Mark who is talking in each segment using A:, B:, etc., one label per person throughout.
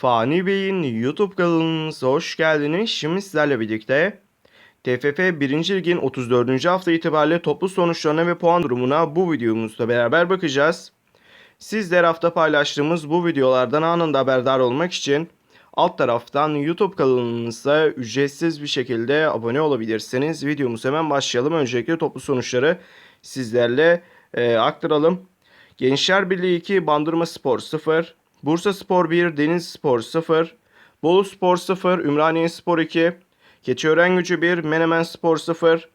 A: Fani Bey'in YouTube kanalımıza hoş geldiniz. Şimdi sizlerle birlikte TFF 1. Lig'in 34. hafta itibariyle toplu sonuçlarına ve puan durumuna bu videomuzda beraber bakacağız. Sizler hafta paylaştığımız bu videolardan anında haberdar olmak için alt taraftan YouTube kanalımıza ücretsiz bir şekilde abone olabilirsiniz. Videomuz hemen başlayalım. Öncelikle toplu sonuçları sizlerle e, aktaralım. Gençler Birliği 2, Bandırma Spor 0, Bursa Spor 1, Deniz Spor 0, Bolu Spor 0, Ümraniye Spor 2, Keçiören Gücü 1, Menemen Spor 0,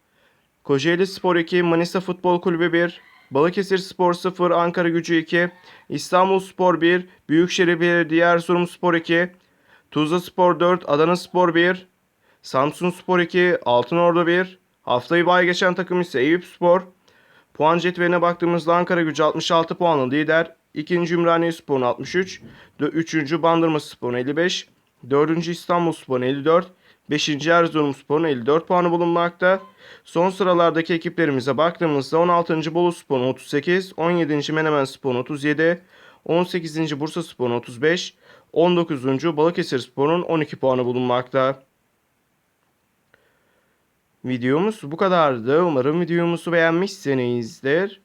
A: Kocaeli Spor 2, Manisa Futbol Kulübü 1, Balıkesir Spor 0, Ankara Gücü 2, İstanbul Spor 1, Büyükşehir Belediye Erzurum Spor 2, Tuzla Spor 4, Adana Spor 1, Samsun Spor 2, Altınordu 1, haftayı bay geçen takım ise Eyüp Spor, Puan cetveline baktığımızda Ankara gücü 66 puanlı lider. 2. Ümraniye Spor'un 63. 3. Bandırma Spor'un 55. 4. İstanbul Spor'un 54. 5. Erzurum Spor'un 54 puanı bulunmakta. Son sıralardaki ekiplerimize baktığımızda 16. Bolu Spor'un 38. 17. Menemen Spor'un 37. 18. Bursa Spor'un 35. 19. Balıkesir Spor'un 12 puanı bulunmakta. Videomuz bu kadardı. Umarım videomuzu beğenmişsinizdir.